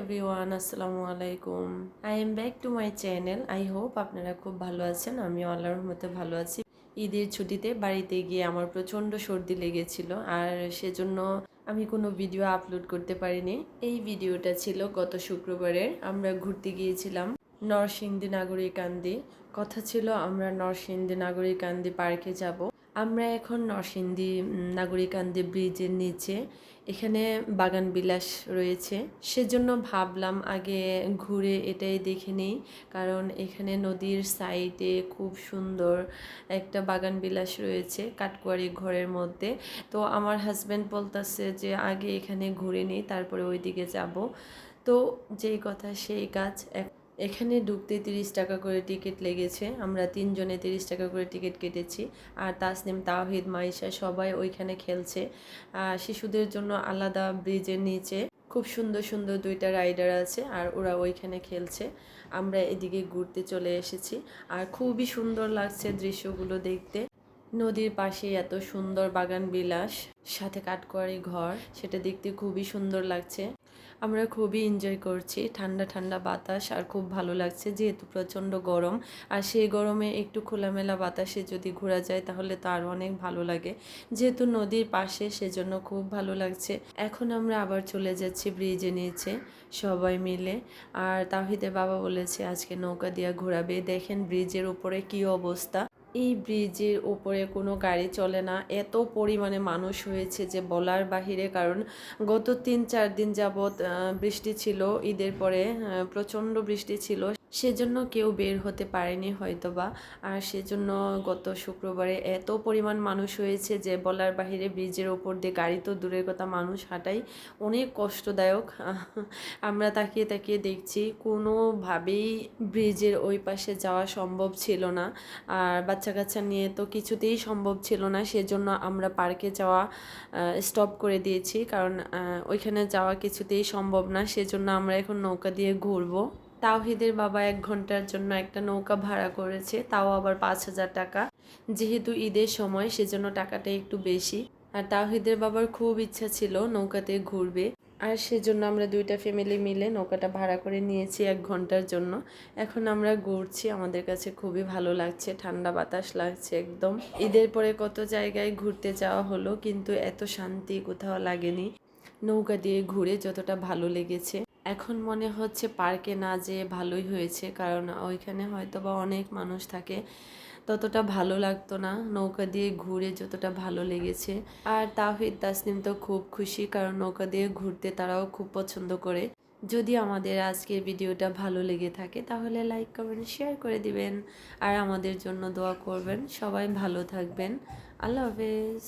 Everyone আসসালামু আলাইকুম। I am back to my channel I hope আপনারা খুব ভালো আছেন আমি আল্লাহর মতে ভালো আছি। ঈদের ছুটিতে বাড়িতে গিয়ে আমার প্রচণ্ড সর্দি লেগেছিল, আর সেজন্য আমি কোনো ভিডিও আপলোড করতে পারিনি। এই ভিডিওটা ছিল গত শুক্রবারের, আমরা ঘুরতে গিয়েছিলাম নরসিংদী নাগরিকান্দি। কথা ছিল আমরা নরসিংদী নাগরিকান্দি পার্কে যাব। আমরা এখন নরসিংদী নাগরিকান্দি ব্রিজের নিচে। এখানে বাগান বিলাস রয়েছে। সেজন্য ভাবলাম আগে ঘুরে এটাই দেখে নিই, কারণ এখানে নদীর সাইডে খুব সুন্দর একটা বাগান বিলাস রয়েছে কাটকুয়ারি ঘরের মধ্যে। তো আমার হাজব্যান্ড বলতেছে যে, আগে এখানে ঘুরে নিই, তারপরে ওইদিকে যাব। তো যেই কথা, সেই কাজ এক- এখানে ঢুকতে তিরিশ টাকা করে টিকিট লেগেছে। আমরা তিনজনে তিরিশ টাকা করে টিকিট কেটেছি। আর তাসনিম, তাওহিদ, মাইশা সবাই ওইখানে খেলছে। শিশুদের জন্য আলাদা ব্রিজের নিচে খুব সুন্দর সুন্দর দুইটা রাইডার আছে আর ওরা ওইখানে খেলছে। আমরা এদিকে ঘুরতে চলে এসেছি। আর খুবই সুন্দর লাগছে দৃশ্যগুলো দেখতে। নদীর পাশে এত সুন্দর বাগান বিলাস, সাথে কাঠকোয়ারি ঘর, সেটা দেখতে খুবই সুন্দর লাগছে। আমরা খুবই এনজয় করছি। ঠান্ডা ঠান্ডা বাতাস আর খুব ভালো লাগছে যেহেতু প্রচণ্ড গরম। আর সেই গরমে একটু খোলামেলা বাতাসে যদি ঘোরা যায় তাহলে তো আরও অনেক ভালো লাগে। যেহেতু নদীর পাশে সেজন্য খুব ভালো লাগছে। এখন আমরা আবার চলে যাচ্ছি ব্রিজে নিচে সবাই মিলে। আর তাহিদের বাবা বলেছে, আজকে নৌকা দিয়ে ঘোরাবে। দেখেন ব্রিজের উপরে কি অবস্থা। এই ব্রিজের ওপরে কোনো গাড়ি চলে না। এত পরিমাণে মানুষ হয়েছে যে বলার বাহিরে, কারণ গত তিন চার দিন যাবৎ বৃষ্টি ছিল। ঈদের পরে প্রচণ্ড বৃষ্টি ছিল। সেজন্য কেউ বের হতে পারেনি হয়তোবা। আর সেজন্য গত শুক্রবারে এত পরিমাণ মানুষ হয়েছে যে বলার বাহিরে ব্রিজের ওপর দিয়ে গাড়ি তো দূরের কথা, মানুষ হাঁটাই অনেক কষ্টদায়ক। আমরা তাকিয়ে তাকিয়ে দেখছি কোনোভাবেই ব্রিজের ওই পাশে যাওয়া সম্ভব ছিল না। আর বাচ্চা কাচ্চা নিয়ে তো কিছুতেই সম্ভব ছিল না, সেজন্য আমরা পার্কে যাওয়া স্টপ করে দিয়েছি। কারণ ওইখানে যাওয়া কিছুতেই সম্ভব না, সেজন্য আমরা এখন নৌকা দিয়ে ঘুরবো। তাওহিদের বাবা এক ঘণ্টার জন্য একটা নৌকা ভাড়া করেছে, তাও আবার পাঁচ হাজার টাকা। যেহেতু ঈদের সময়, সেজন্য টাকাটা একটু বেশি। আর তাওহিদের বাবার খুব ইচ্ছা ছিল নৌকাতে ঘুরবে। আর সেজন্য আমরা দুইটা ফ্যামিলি মিলে নৌকাটা ভাড়া করে নিয়েছি এক ঘণ্টার জন্য। এখন আমরা ঘুরছি, আমাদের কাছে খুবই ভালো লাগছে, ঠান্ডা বাতাস লাগছে একদম। ঈদের পরে কত জায়গায় ঘুরতে যাওয়া হলো, কিন্তু এত শান্তি কোথাও লাগেনি। নৌকা দিয়ে ঘুরে যতটা ভালো লেগেছে। এখন মনে হচ্ছে পার্কে না যেয়ে ভালোই হয়েছে, কারণ ওইখানে হয়তো বা অনেক মানুষ থাকে। ততটা ভালো লাগতো না, নৌকা দিয়ে ঘুরে যতটা ভালো লেগেছে। আর তাহিদ তাসনিম তো খুব খুশি, কারণ নৌকা দিয়ে ঘুরতে তারাও খুব পছন্দ করে। যদি আমাদের আজকের ভিডিওটা ভালো লেগে থাকে, তাহলে লাইক, কমেন্ট, শেয়ার করে দিবেন। আর আমাদের জন্য দোয়া করবেন। সবাই ভালো থাকবেন। আল্লাহ হাফেজ।